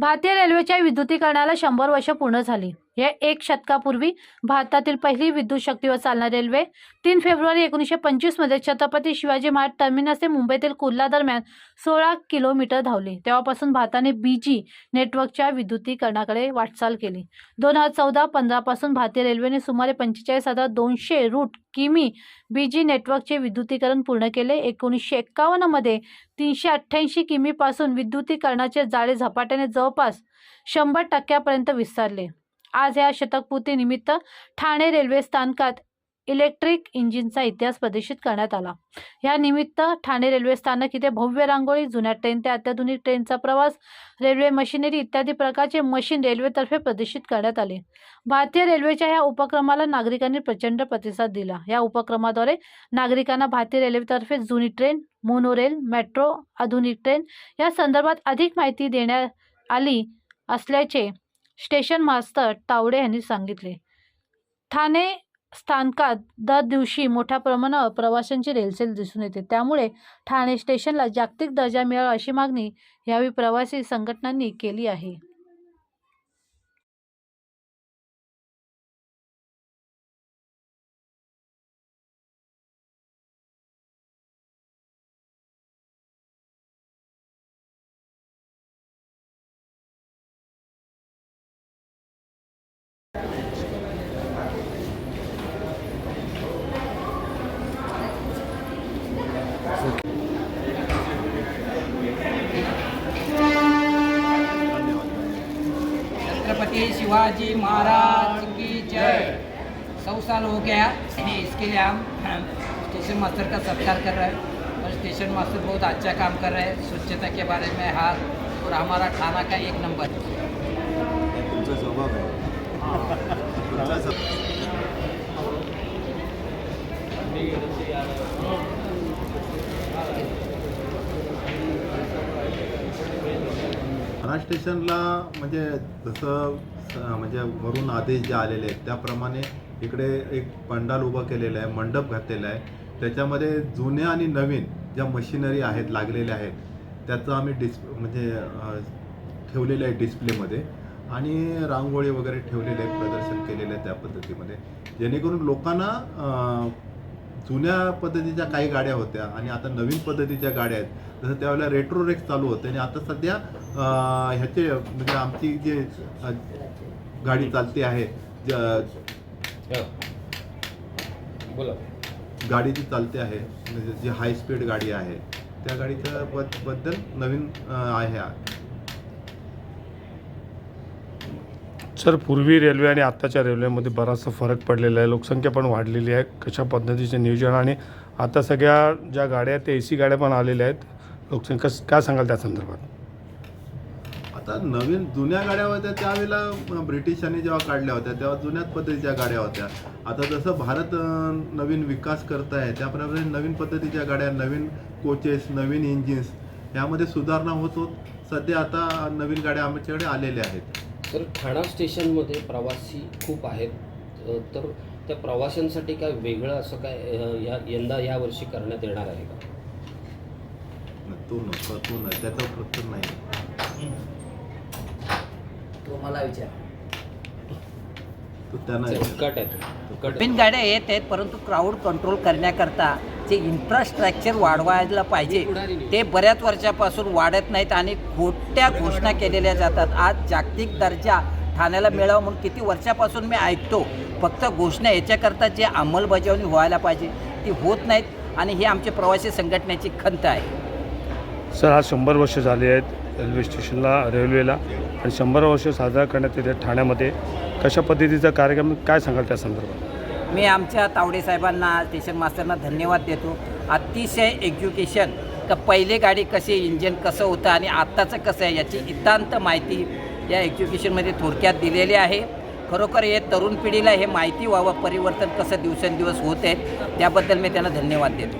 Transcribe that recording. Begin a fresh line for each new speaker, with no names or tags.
भारतीय रेल्वेच्या विद्युतीकरणाला शंभर वर्ष पूर्ण झाली. या एक शतकापूर्वी भारतातील पहिली विद्युत शक्तीवर चालणारी रेल्वे. तीन फेब्रुवारी एकोणीसशे पंचवीसमध्ये छत्रपती शिवाजी महाराज टर्मिनस ते मुंबईतील कुर्ला दरम्यान सोळा किलोमीटर धावली. तेव्हापासून भारताने बी जी नेटवर्कच्या विद्युतीकरणाकडे वाटचाल केली. दोन हजार चौदा पंधरापासून भारतीय रेल्वेने सुमारे पंचेचाळीस हजार दोनशे रूट किमी बी जी नेटवर्कचे विद्युतीकरण पूर्ण केले. एकोणीसशे एक्कावन्नमध्ये तीनशे अठ्ठ्याऐंशी किमीपासून विद्युतीकरणाचे जाळे झपाट्याने जवळपास शंभर टक्क्यापर्यंत विस्तारले. आज या शतकपूर्ती निमित्त ठाणे रेल्वे स्थानकात इलेक्ट्रिक इंजिनचा इतिहास प्रदर्शित करण्यात आला. या निमित्त ठाणे रेल्वे स्थानक इथे भव्य रांगोळी जुन्या ट्रेन ते अत्याधुनिक ट्रेनचा प्रवास रेल्वे मशिनरी इत्यादी प्रकारचे मशीन रेल्वेतर्फे प्रदर्शित करण्यात आले. भारतीय रेल्वेच्या या उपक्रमाला नागरिकांनी प्रचंड प्रतिसाद दिला. या उपक्रमाद्वारे नागरिकांना भारतीय रेल्वेतर्फे जुनी ट्रेन मोनोरेल मेट्रो आधुनिक ट्रेन या संदर्भात अधिक माहिती देण्यात आली असल्याचे स्टेशन मास्तर तावडे यांनी सांगितले. ठाणे स्थानकात दर दिवशी मोठ्या प्रमाणावर प्रवाशांची रेलचेल दिसून येते. त्यामुळे ठाणे स्टेशनला जागतिक दर्जा मिळावा अशी मागणी यावेळी प्रवासी संघटनांनी केली आहे.
छत्रपति शिवाजी महाराज की जय। सौ साल हो गया इसके लिए हम स्टेशन मास्टर का सत्कार कर रहे हैं और स्टेशन मास्टर बहुत अच्छा काम कर रहे हैं स्वच्छता के बारे में हाथ और हमारा थाना का एक नंबर।
स्टेशनला म्हणजे जसं म्हणजे वरून आदेश जे आलेले आहेत त्याप्रमाणे इकडे एक पंडाल उभं केलेलं आहे मंडप घातलेला आहे. त्याच्यामध्ये जुन्या आणि नवीन ज्या मशिनरी आहेत लागलेल्या आहेत त्याचं आम्ही डिस् म्हणजे ठेवलेलं आहे डिस्प्लेमध्ये. आणि रांगोळी वगैरे ठेवलेले आहे प्रदर्शन केलेलं आहे त्या पद्धतीमध्ये. जेणेकरून लोकांना जुन्या पद्धतीच्या काही गाड्या होत्या आणि आता नवीन पद्धतीच्या गाड्या आहेत. जसं त्यावेळेला रेट्रो रेक्स चालू होते आणि आता सध्या ह्याचे म्हणजे आमची जे गाडी चालते आहे ज-
बोला.
गाडी जी चालते आहे म्हणजे जी हाय स्पीड गाडी आहे त्या गाडीच्या बद- बद्दल नवीन आहे
सर पूर्वी रेल्वे आणि आत्ताच्या रेल्वेमध्ये बराचसा फरक पडलेला आहे. लोकसंख्या पण वाढलेली आहे. कशा पद्धतीचे नियोजन आणि आता सगळ्या ज्या गाड्या आहेत त्या ए सी गाड्या पण आलेल्या आहेत. लोकसंख्या काय सांगाल त्या संदर्भात?
आता नवीन जुन्या गाड्या होत्या त्यावेळेला ब्रिटिशांनी जेव्हा काढल्या होत्या तेव्हा जुन्याच पद्धतीच्या गाड्या होत्या. आता जसं भारत नवीन विकास करत आहे त्याप्रमाणे नवीन पद्धतीच्या गाड्या नवीन कोचेस नवीन इंजिन्स यामध्ये सुधारणा होत होत सध्या आता नवीन गाड्या आमच्याकडे आलेल्या आहेत.
तर ठाणा स्टेशनमध्ये प्रवासी खूप आहेत तर त्या प्रवाशांसाठी काय वेगळं असं काय या यंदा यावर्षी करण्यात येणार आहे का
तो नको तो नाही त्याचं उत्तर नाही
तो मला विचार
तो त्यांना.
उद्घाट आहे आहे.
नवीन गाड्या येत आहेत परंतु क्राऊड कंट्रोल करण्याकरता जे इन्फ्रास्ट्रक्चर वाढवायला पाहिजे ते बऱ्याच वर्षापासून वाढत नाहीत आणि खोट्या घोषणा केलेल्या जातात. आज जागतिक दर्जा ठाण्याला मिळावा म्हणून किती वर्षापासून मी ऐकतो फक्त घोषणा याच्याकरता जे अंमलबजावणी व्हायला पाहिजे ती होत नाहीत आणि ही आमच्या प्रवासी संघटनेची खंत आहे.
सर आज शंभर वर्ष झाली आहेत रेल्वे स्टेशनला रेल्वेला आणि शंभर वर्ष साजरा करण्यात येते ठाण्यामध्ये. कशा पद्धतीचा कार्यक्रम काय सांगाल त्या संदर्भात?
मी आमच्या तावडे साहेबांना स्टेशन मास्टरना धन्यवाद देतो. अतिशय एज्युकेशन का पहिले गाडी कशी इंजिन कसं होतं आणि आत्ताचं कसं आहे याची इतांत माहिती या एज्युकेशनमध्ये थोडक्यात दिलेली आहे. खरोखर हे तरुण पिढीला हे माहिती व्हावं परिवर्तन कसं दिवसेंदिवस होत आहे त्याबद्दल मी त्यांना धन्यवाद देतो.